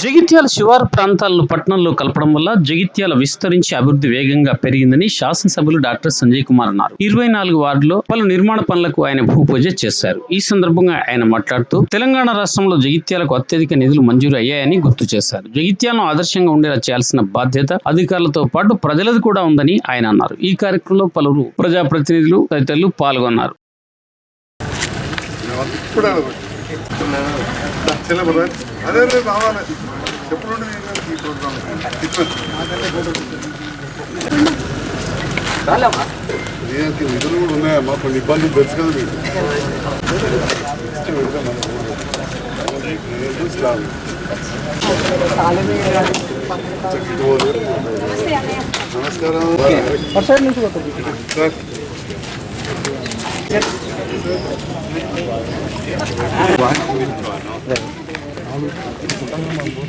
జగిత్యాల శివారు ప్రాంతాలను పట్టణంలో కలపడం వల్ల జగిత్యాల విస్తరించి అభివృద్ధి వేగంగా పెరిగిందని శాసనసభ్యులు డాక్టర్ సంజయ్ కుమార్ అన్నారు. ఇరవై నాలుగు వార్డులో పలు నిర్మాణ పనులకు ఆయన భూపూజ చేశారు. ఈ సందర్భంగా ఆయన మాట్లాడుతూ తెలంగాణ రాష్ట్రంలో జగిత్యాలకు అత్యధిక నిధులు మంజూరు అయ్యాయని గుర్తు చేశారు. జగిత్యాలను ఆదర్శంగా ఉండేలా చేయాల్సిన బాధ్యత అధికారులతో పాటు ప్రజలది కూడా ఉందని ఆయన అన్నారు. ఈ కార్యక్రమంలో పలువురు ప్రజాప్రతినిధులు తదితరులు పాల్గొన్నారు. ఇప్పుడు? అదే రేపు రావాలి ఎప్పుడు నుండి నేను ఈ ప్రోగ్రామ్ దీనికి నిధులు కూడా ఉన్నాయమ్మా కొన్ని ఇబ్బందులు తెలుసు కదా మీకు నేను చూసిరాను. ఇటు పోదు. నమస్కారం sir contact Halo, kita tengah membuat.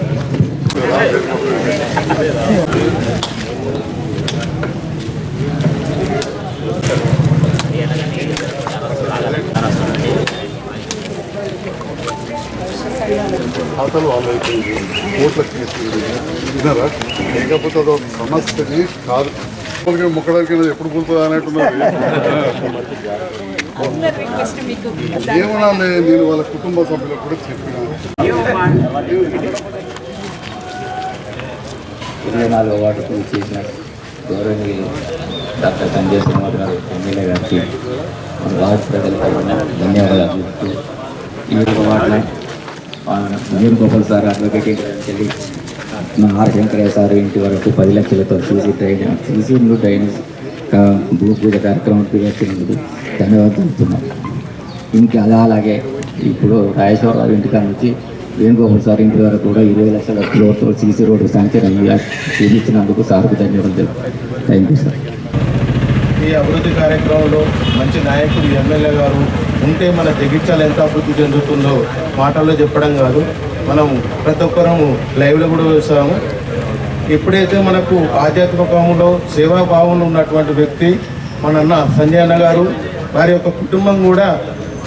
అవతల వాళ్ళు అయిపోయింది ఓట్లకు తీసుకుంది విన్నారా లేకపోతే అదొక సమస్యని కాదు ముక్కడానికి ఎప్పుడు కూలుతుందా అన్నట్టున్నారు ఏమనాలి నేను వాళ్ళ కుటుంబ సభ్యులకు కూడా చెప్పిన. ఇరవై నాలుగో వార్డుకు చేసిన గౌరవనీయులు డాక్టర్ సంజయ్ శ్రీనివాస్ గారు ఎమ్మెల్యే గారికి మన రాజ్ ప్రజల తరఫున ధన్యవాదాలు చెప్తూ ఈ యొక్క వార్డులో నవీన్ గోపాల్ సార్ అడ్వకేట్ చెల్లి మా ఆర్ శంకరయ్య సార్ ఇంటి వరకు పది లక్షలతో సీసీ ట్రైన్ సీసీలు డ్రైనేజ్ భూ పూజ కార్యక్రమం వచ్చినందుకు ధన్యవాదాలు చెప్తున్నాం. ఇంకా అలా అలాగే ఇప్పుడు రాజేశ్వరరావు ఇంటికాడ నుంచి వేణుగోపాల్ సార్ ఇంటి వరకు కూడా ఇరవై లక్షల రోడ్తో సీసీ రోడ్డు శాంక్షన్ అయ్యి చూపించినందుకు సార్కు ధన్యవాదాలు థ్యాంక్ యూ సార్. ఈ అభివృద్ధి కార్యక్రమంలో మంచి నాయకుడు ఎమ్మెల్యే గారు ఉంటే మన జగిత్యాల ఎంత అభివృద్ధి చెందుతుందో మాటల్లో చెప్పడం కాదు. మనం ప్రతి ఒక్కరము లైవ్లో కూడా చూస్తాము. ఎప్పుడైతే మనకు ఆధ్యాత్మికంలో సేవాభావంలో ఉన్నటువంటి వ్యక్తి మన అన్న సంజయ్ అన్న గారు వారి యొక్క కుటుంబం కూడా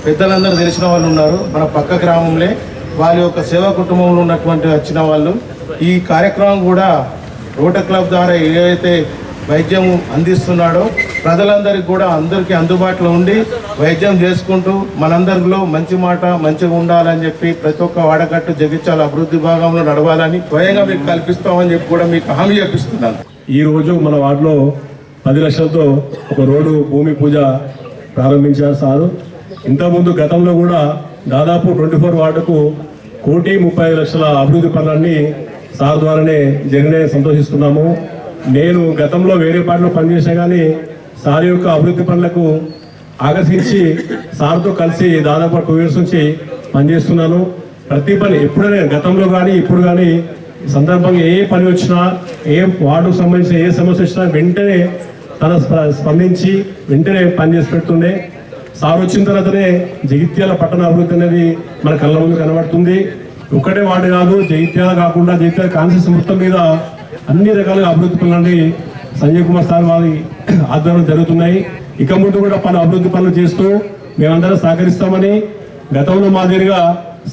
పెద్దలందరూ తెలిసిన వాళ్ళు ఉన్నారు. మన పక్క గ్రామంలో. వారి యొక్క సేవా కుటుంబంలో ఉన్నటువంటి వచ్చిన వాళ్ళు ఈ కార్యక్రమం కూడా రోట క్లబ్ ద్వారా ఏదైతే వైద్యం అందిస్తున్నాడో ప్రజలందరికీ కూడా అందరికీ అందుబాటులో ఉండి వైద్యం చేసుకుంటూ మనందరిలో మంచి మాట మంచిగా ఉండాలని చెప్పి ప్రతి ఒక్క వాడకట్టు జగిత్యాల అభివృద్ధి భాగంలో నడవాలని స్వయంగా మీకు కల్పిస్తామని చెప్పి కూడా మీకు హామీ చెప్పిస్తున్నాను ఈ రోజు మన వార్డులో పది లక్షలతో ఒక రోడ్డు భూమి పూజ ప్రారంభించారు సారు. ఇంతకుముందు గతంలో కూడా దాదాపు ట్వంటీ ఫోర్ వార్డుకు కోటి ముప్పై లక్షల అభివృద్ధి పనులన్నీ సార్ ద్వారానే జరిగినాయని సంతోషిస్తున్నాము. నేను గతంలో వేరే పాటలో పనిచేసా కానీ సార్ యొక్క అభివృద్ధి పనులకు ఆకర్షించి సార్తో కలిసి దాదాపు టూ ఇయర్స్ నుంచి పనిచేస్తున్నాను. ప్రతి పని ఎప్పుడైనా గతంలో కానీ ఇప్పుడు కానీ సందర్భంగా ఏ పని వచ్చినా ఏ వార్డుకు సంబంధించిన ఏ సమస్య వచ్చినా వెంటనే తన స్పందించి వెంటనే పనిచేసి పెడుతుండే. సార్ వచ్చిన తర్వాతనే జగిత్యాల పట్టణ అభివృద్ధి అనేది మన కళ్ళ ముందు కనబడుతుంది. ఒక్కటే వార్డు కాదు జగిత్యాల కాకుండా జగిత్యాల కాన్సెస్ మొత్తం మీద అన్ని రకాలుగా అభివృద్ధి పనులని సంజయ్ కుమార్ సార్ వారి ఆధ్వర్యంలో జరుగుతున్నాయి. ఇక ముందు కూడా పలు అభివృద్ధి పనులు చేస్తూ మేమందరం సహకరిస్తామని గతంలో మాదిరిగా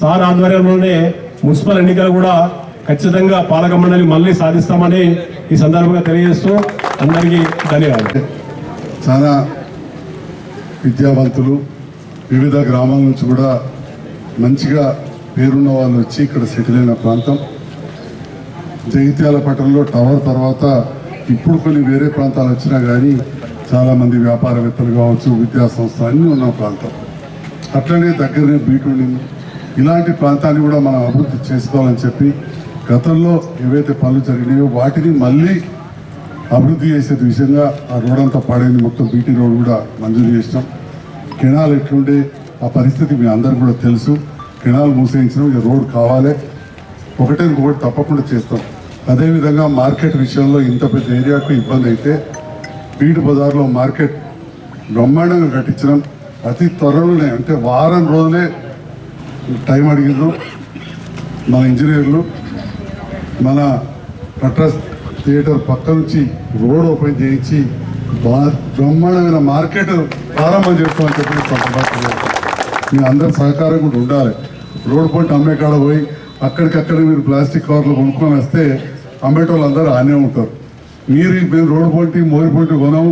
సార్ ఆధ్వర్యంలోనే మున్సిపల్ ఎన్నికలు కూడా ఖచ్చితంగా పాలక మండలి మళ్ళీ సాధిస్తామని ఈ సందర్భంగా తెలియజేస్తూ అందరికీ ధన్యవాదాలు. చాలా విద్యావంతులు వివిధ గ్రామాల నుంచి కూడా మంచిగా పేరున్న వాళ్ళు వచ్చి ఇక్కడ సెటిల్ అయిన ప్రాంతం. జగిత్యాల పట్టణంలో టవర్ తర్వాత ఇప్పుడు కొన్ని వేరే ప్రాంతాలు వచ్చినా కానీ చాలామంది వ్యాపారవేత్తలు కావచ్చు విద్యా సంస్థ అన్నీ ఉన్న ప్రాంతం. అట్లనే దగ్గరనే బీట్ ఉండింది ఇలాంటి ప్రాంతాన్ని కూడా మనం అభివృద్ధి చేసుకోవాలని చెప్పి గతంలో ఏవైతే పనులు జరిగినాయో వాటిని మళ్ళీ అభివృద్ధి చేసే విషయంగా ఆ రోడ్ అంతా పాడైంది. మొత్తం బీటీ రోడ్ కూడా మంజూరు చేసినాం. కెనాల్ ఎట్లుండే ఆ పరిస్థితి మీ అందరికి కూడా తెలుసు. కెనాల్ మూసేయించడం ఈ రోడ్ కావాలి. ఒకటే ఒకటి తప్పకుండా చేస్తాం. అదేవిధంగా మార్కెట్ విషయంలో ఇంత పెద్ద ఏరియాకు ఇబ్బంది అయితే బీట్ బజార్లో మార్కెట్ బ్రహ్మాండంగా కట్టించడం అతి త్వరలోనే అంటే వారం రోజులే టైం అడిగిండ్రు మన ఇంజనీర్లు మన కట్రస్ థియేటర్ పక్క నుంచి రోడ్ ఓపెన్ చేయించి బ్రహ్మాండమైన మార్కెట్ ప్రారంభం చేస్తామని చెప్పి మీ అందరి సహకారం కూడా ఉండాలి. రోడ్ పంట అమ్మే కాడ పోయి అక్కడికక్కడ మీరు ప్లాస్టిక్ కవర్లు కొనుక్కొని వస్తే అమ్మేటోళ్ళు అందరూ ఆనే ఉంటారు. మీరు మేము రోడ్ పొంటి మోరి పొంటి కొనము.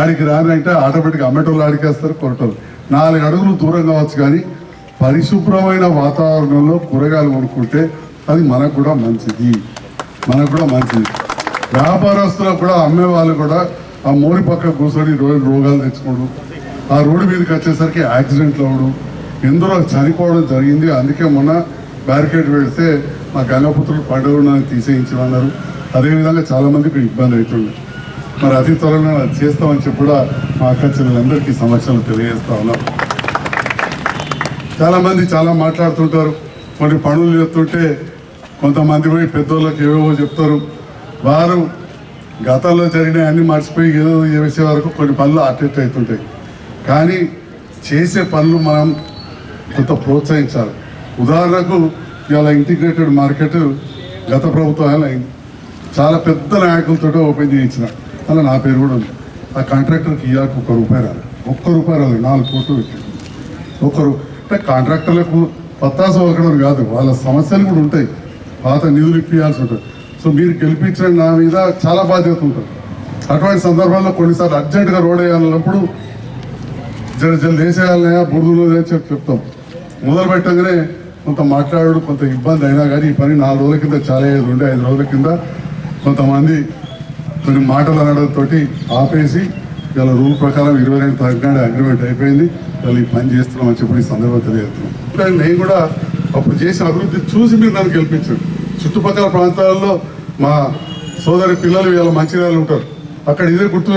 ఆడికి రాని అంటే ఆటోమేటిక్గా అమ్మేటోళ్ళు ఆడికేస్తారు కొనటోళ్ళు. నాలుగు అడుగులు దూరం కావచ్చు కానీ పరిశుభ్రమైన వాతావరణంలో కూరగాయలు కొనుక్కుంటే అది మనకు కూడా మంచిది. మనకు కూడా మంచిది. వ్యాపారస్తులకు కూడా అమ్మే వాళ్ళు కూడా ఆ మోరి పక్క కూర్చొని రోజు రోగాలు తెచ్చుకోవడం ఆ రోడ్డు మీదకి వచ్చేసరికి యాక్సిడెంట్లు అవ్వడం ఎందరో చనిపోవడం జరిగింది. అందుకే మొన్న బ్యారికేడ్ పెడితే మా గంగపుత్రులు పండుగ తీసేయించమన్నారు. అదేవిధంగా చాలామందికి ఇబ్బంది అవుతుంది. మరి అతి త్వరలో అది చేస్తామని చెప్పి కూడా మా అక్క చెల్లెలందరికీ సమస్యలు తెలియజేస్తా ఉన్నాం. చాలామంది చాలా మాట్లాడుతుంటారు. కొన్ని పనులు చెప్తుంటే కొంతమంది పోయి పెద్దోళ్ళకి ఏవేవో చెప్తారు. వారు గతంలో జరిగిన అన్ని మర్చిపోయి ఏదో చేసే వరకు కొన్ని పనులు అటెక్ట్ అవుతుంటాయి. కానీ చేసే పనులు మనం కొంత ప్రోత్సహించాలి. ఉదాహరణకు ఇవాళ ఇంటిగ్రేటెడ్ మార్కెట్ గత ప్రభుత్వం అయింది? చాలా పెద్ద నాయకులతో ఓపెన్ చేయించిన. అలా నా పేరు కూడా ఉంది. ఆ కాంట్రాక్టర్కి ఇవ్వకు ఒక్క రూపాయి రాదు ఒక్క రూపాయి రాదు నాలుగు కోట్లు పెట్టాడు ఒకరు అంటే కాంట్రాక్టర్లకు పత్తాసు ఒకడం కాదు. వాళ్ళ సమస్యలు కూడా ఉంటాయి. పాత నిధులు ఇప్పించాల్సి ఉంటుంది. సో మీరు గెలిపించిన నా మీద చాలా బాధ్యత ఉంటుంది. అటువంటి సందర్భంలో కొన్నిసార్లు అర్జెంటుగా రోడ్ వేయాలన్నప్పుడు జర జర వేసేయాలనే బురదలో చెప్పి చెప్తాం. మొదలు పెట్టగానే కొంత మాట్లాడు కొంత ఇబ్బంది అయినా కానీ ఈ పని నాలుగు రోజుల కింద చాలా ఐదు ఉండే ఐదు రోజుల కింద కొంతమంది కొన్ని మాటలు అనడంతో ఆపేసి ఇలా రూల్ ప్రకారం ఇరవై రెండు తారీఖు అగ్రిమెంట్ అయిపోయింది. వాళ్ళు ఈ పని చేస్తున్నాం అని చెప్పి ఈ సందర్భంగా తెలియజేస్తున్నాం. కానీ నేను కూడా అప్పుడు చేసిన అభివృద్ధి చూసి మీరు నన్ను గెలిపించాను చుట్టుపక్కల ప్రాంతాల్లో మా సోదరి పిల్లలు ఇలా మంచిర్యాలు ఉంటారు. అక్కడ ఇదే గుర్తు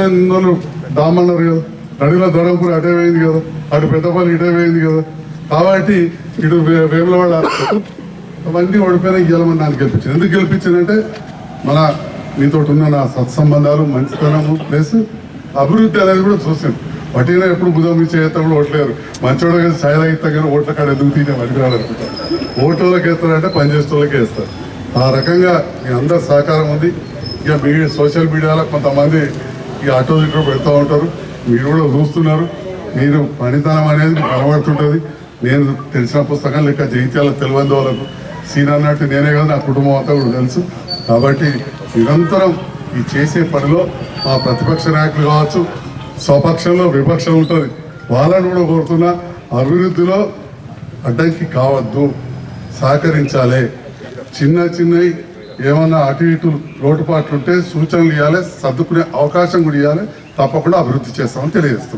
దామన్నారు కదా. అడవిలో దొడంపూర్ అటే పోయింది కదా. అటు పెద్దపల్లి ఇటే పోయింది కదా. కాబట్టి ఇటు వేములవాడ అవన్నీ ఓడిపోయినా గెలమని నాకు గెలిపించింది. ఎందుకు గెలిపించిందంటే మన మీతో ఉన్న నా సత్సంబంధాలు మంచితనము ప్లస్ అభివృద్ధి అనేది కూడా చూసాను వటీనా ఎప్పుడు బుధం మీ కూడా ఓట్లేరు. మంచోడ కదా ఛాయ్ తాగితే కానీ ఓట్ల కాడ ఎందుకు తీనే పనికిరాలనుకుంటారు వాళ్ళకి వేస్తారంటే పనిచేసేటోళ్ళకి వేస్తారు. ఆ రకంగా మీ అందరి సహకారం ఉంది. ఇక మీ సోషల్ మీడియాలో కొంతమంది ఇక అటో ఇటో పెడతా ఉంటారు. మీరు కూడా చూస్తున్నారు. మీరు పనితనం అనేది కనబడుతుంటుంది నేను తెలిసిన పుస్తకం లెక్క జైత్యాల తెలియని వాళ్ళకు. సీన్ అన్నట్టు నేనే కాదు నా కుటుంబం అంతా కూడా తెలుసు. కాబట్టి నిరంతరం ఈ చేసే పనిలో మా ప్రతిపక్ష నాయకులు కావచ్చు స్వపక్షంలో విపక్షం ఉంటుంది. వాళ్ళని కూడా కోరుతున్నా అభివృద్ధిలో అడ్డంకి కావద్దు. సహకరించాలి. చిన్న చిన్నవి ఏమన్నా అటు ఇటు లోటుపాట్లు ఉంటే సూచనలు ఇవ్వాలి సర్దుకునే అవకాశం కూడా ఇవ్వాలి తప్పకుండా అభివృద్ధి చేస్తామని తెలియజేస్తున్నాం.